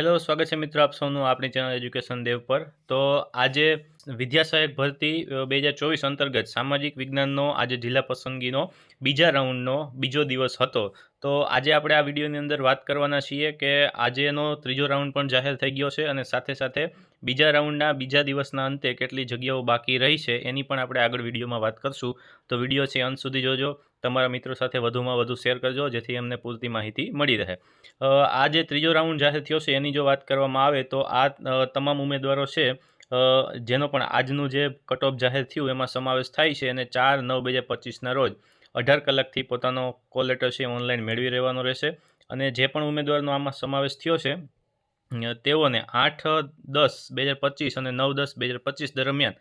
Hello સ્વાગત છે મિત્રો આપ સૌનું આપણી ચેનલ એજ્યુકેશન દેવ પર. તો આજે વિદ્યા સહાયક ભરતી બે હજાર ચોવીસ અંતર્ગત સામાજિક વિજ્ઞાનનો, આજે જિલ્લા પસંદગીનો બીજા રાઉન્ડનો બીજો દિવસ હતો. તો આજે આપણે આ વિડીયોની અંદર વાત કરવાના છીએ કે આજેનો ત્રીજો રાઉન્ડ પણ જાહેર થઈ ગયો છે અને સાથે સાથે બીજા રાઉન્ડના બીજા દિવસના અંતે કેટલી જગ્યાઓ બાકી રહી છે એની પણ આપણે આગળ વિડીયોમાં વાત કરશું. તો વીડિયો છે અંત સુધી જોજો. તમારા મિત્રો સાથે વધુમાં વધુ શેર કરજો, જેથી એમને પૂરતી માહિતી મળી રહે. આ જે ત્રીજો રાઉન્ડ જાહેર થયો છે, એની જો વાત કરવામાં આવે તો આ તમામ ઉમેદવારો છે જેનો પણ આજનું જે કટઓફ જાહેર થયું એમાં સમાવેશ થાય છે અને ચાર નવ બે હજાર પચીસના રોજ અઢાર કલાકથી પોતાનો કોલ લેટર છે ઓનલાઈન મેળવી રહેવાનો રહેશે. અને જે પણ ઉમેદવારનો આમાં સમાવેશ થયો છે તેઓને આઠ, દસ, બે હજાર પચીસ અને નવ, દસ, બે હજાર પચીસ દરમિયાન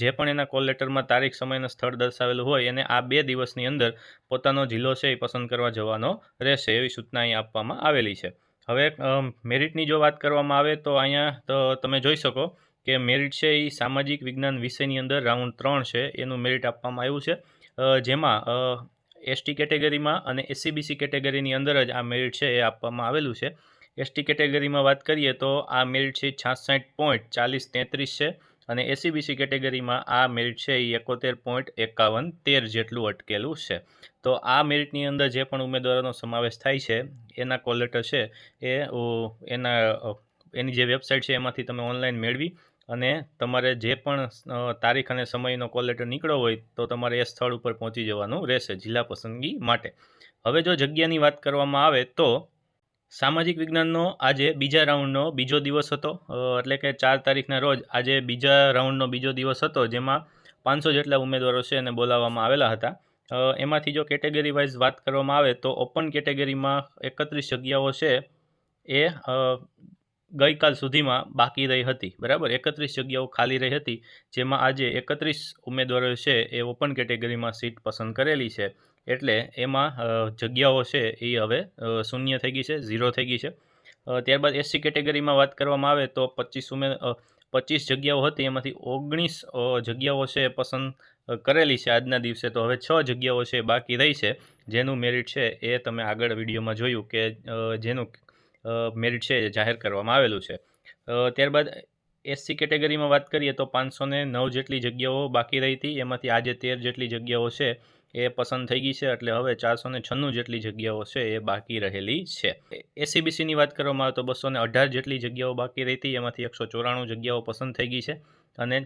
જે પણ એના કોલ લેટરમાં તારીખ, સમયના સ્થળ દર્શાવેલું હોય, એને આ બે દિવસની અંદર પોતાનો જિલ્લો છે એ પસંદ કરવા જવાનો રહેશે એવી સૂચના અહીં આપવામાં આવેલી છે. હવે મેરિટની જો વાત કરવામાં આવે તો અહીંયા તમે જોઈ શકો કે મેરિટ છે એ સામાજિક વિજ્ઞાન વિષયની અંદર રાઉન્ડ ત્રણ છે એનું મેરિટ આપવામાં આવ્યું છે. જેમાં એસટી કેટેગરીમાં અને એસસીબીસી કેટેગરીની અંદર જ આ મેરિટ છે એ આપવામાં આવેલું છે. એસટી કેટેગરીમાં વાત કરીએ તો આ મેરિટ છે છાસઠ પોઈન્ટ ચાલીસ તેત્રીસ છે અને એસીબીસી કેટેગરીમાં આ મેરિટ છે એ એકોતેર પોઈન્ટ એકાવન તેર જેટલું અટકેલું છે. તો આ મેરિટની અંદર જે પણ ઉમેદવારોનો સમાવેશ થાય છે, એના કોલેટર છે, એ એના એની જે વેબસાઇટ છે એમાંથી તમે ઓનલાઈન મેળવી અને તમારે જે પણ તારીખ અને સમયનો કોલ લેટર નીકળ્યો હોય તો તમારે એ સ્થળ ઉપર પહોંચી જવાનું રહેશે જિલ્લા પસંદગી માટે. હવે જો જગ્યાની વાત કરવામાં આવે તો સામાજિક વિજ્ઞાનનો આજે બીજા રાઉન્ડનો બીજો દિવસ હતો એટલે કે ચાર તારીખના રોજ આજે બીજા રાઉન્ડનો બીજો દિવસ હતો, જેમાં પાંચસો જેટલા ઉમેદવારો છે અને બોલાવવામાં આવેલા હતા. એમાંથી જો કેટેગરી વાઇઝ વાત કરવામાં આવે તો ઓપન કેટેગરીમાં એકત્રીસ જગ્યાઓ છે એ ગઈકાલ સુધીમાં બાકી રહી હતી, બરાબર? એકત્રીસ જગ્યાઓ ખાલી રહી હતી, જેમાં આજે એકત્રીસ ઉમેદવારો છે એ ઓપન કેટેગરીમાં સીટ પસંદ કરેલી છે. એટલે એમાં જગ્યાઓ છે એ હવે શૂન્ય થઈ ગઈ છે, ઝીરો થઈ ગઈ છે. ત્યારબાદ એસસી કેટેગરીમાં વાત કરવામાં આવે તો પચીસ ઉમે પચીસ જગ્યાઓ હતી, એમાંથી ઓગણીસ જગ્યાઓ છે પસંદ કરેલી છે આજના દિવસે. તો હવે છ જગ્યાઓ છે બાકી રહી છે. જેનું મેરિટ છે એ તમે આગળ વિડીયોમાં જોયું કે જેનું મેરિટ છે જાહેર કરવામાં આવેલું છે. ત્યારબાદ એસસી કેટેગરીમાં વાત કરીએ તો પાંચસો નવ જેટલી જગ્યાઓ બાકી રહી હતી. એમાંથી આજે તેર જેટલી જગ્યાઓ છે એ પસંદ થઈ ગઈ છે, એટલે હવે ચારસો ને છન્નું જેટલી જગ્યાઓ છે એ બાકી રહેલી છે. એસીબીસીની વાત કરવામાં આવે તો બસો ને અઢાર જેટલી જગ્યાઓ બાકી રહેતી, એમાંથી એકસો ચોરાણું જગ્યાઓ પસંદ થઈ ગઈ છે અને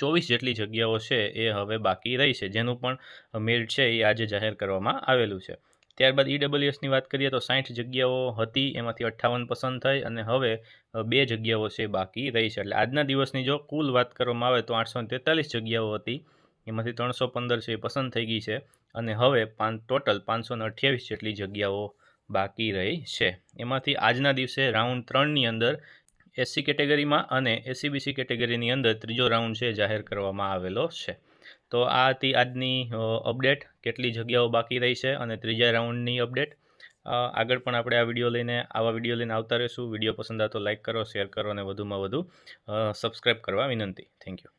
ચોવીસ જેટલી જગ્યાઓ છે એ હવે બાકી રહી છે, જેનું પણ મેરિટ છે એ આજે જાહેર કરવામાં આવેલું છે. ત્યારબાદ ઈડબ્લ્યુએસની વાત કરીએ તો સાઠ જગ્યાઓ હતી, એમાંથી અઠ્ઠાવન પસંદ થઈ અને હવે બે જગ્યાઓ છે બાકી રહી છે. એટલે આજના દિવસની જો કુલ વાત કરવામાં આવે તો આઠસો તેતાલીસ જગ્યાઓ હતી. એમાંથી ત્રણસો પંદર છે એ પસંદ થઈ ગઈ છે. અને હવે પાન, ટોટલ પાંચસો ને અઠ્યાવીસ જેટલી જગ્યાઓ બાકી રહી છે. એમાંથી આજના દિવસે રાઉન્ડ ત્રણની અંદર એસસી કેટેગરીમાં અને એસસીબીસી કેટેગરીની અંદર ત્રીજો રાઉન્ડ છે જાહેર કરવામાં આવેલો છે. તો આ હતી આજની અપડેટ, કેટલી જગ્યાઓ બાકી રહી છે અને ત્રીજા રાઉન્ડની અપડેટ. આગળ પણ આપણે આ વીડિયો લઈને, આવા વીડિયો લઈને આવતા રહીશું. વીડિયો પસંદ આવતો લાઇક કરો, શેર કરો અને વધુમાં વધુ સબસ્ક્રાઈબ કરવા વિનંતી. Thank you.